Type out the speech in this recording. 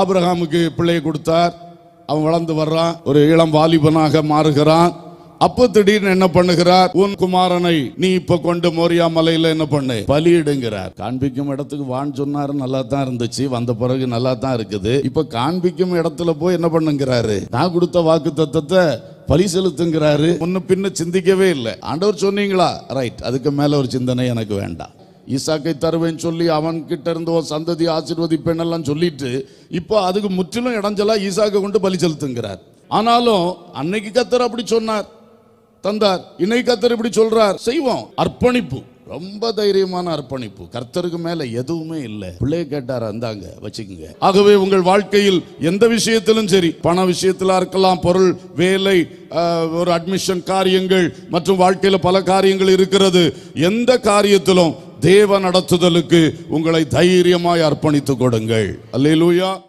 ஆபிரகாமுக்கு பிள்ளையை கொடுத்தார். அவன் வளர்ந்து வர்றான். ஒரு இளம் வாலிபனாக மாறுகிறான். அப்போ திடீர்னு என்ன பண்ணுகிறார்? உன் குமாரனை நீ இப்ப கொண்டு மோரியா மலையில என்ன பண்ணு? பலியிடுங்கிறார். காண்பிக்கும் இடத்துக்கு வான்னு சொன்னாரு. நல்லா தான் இருந்துச்சு. வந்த பிறகு நல்லா தான் இருக்குது. இப்ப காண்பிக்கும் இடத்துல போய் என்ன பண்ணுங்கிறாரு? நான் கொடுத்த வாக்கு தத்தத்தை பலி செலுத்துங்கிறாரு. முன்ன பின்ன சிந்திக்கவே இல்லை. ஆண்டவர் சொன்னீங்களா? ரைட் அதுக்கு மேல ஒரு சிந்தனை எனக்கு வேண்டாம். ஈசாக்கை தருவேன்னு சொல்லி அவன் கிட்ட இருந்து ஒரு சந்ததி ஆசிர்வதிப்பேன்னெல்லாம் சொல்லிட்டு இப்போ அதுக்கு முற்றிலும் இடைஞ்சலா ஈசாக்கை கொண்டு பலி செலுத்துங்கிறார். ஆனாலும் அன்னைக்கு கத்தர் அப்படி சொன்னார். தந்தார் இன்னைக்கு கத்தர் இப்படி சொல்றார். செய்வோம். அர்ப்பணிப்பு. ரொம்ப தைரியமான அர்ப்பணிப்பு. கர்த்தருக்கு மேல எதுவுமே இல்லை. பிள்ளைய கேட்டார் அந்தாங்க வச்சுக்கோங்க. ஆகவே உங்கள் வாழ்க்கையில் எந்த விஷயத்திலும் சரி. பண விஷயத்திலா இருக்கலாம் பொருள் வேலை ஒரு அட்மிஷன் காரியங்கள் மற்றும் வாழ்க்கையில் பல காரியங்கள் இருக்கிறது. எந்த காரியத்திலும் தேவ நடத்துதலுக்கு உங்களை தைரியமாய் அர்ப்பணித்துக் கொடுங்கள். அல்லேலூயா.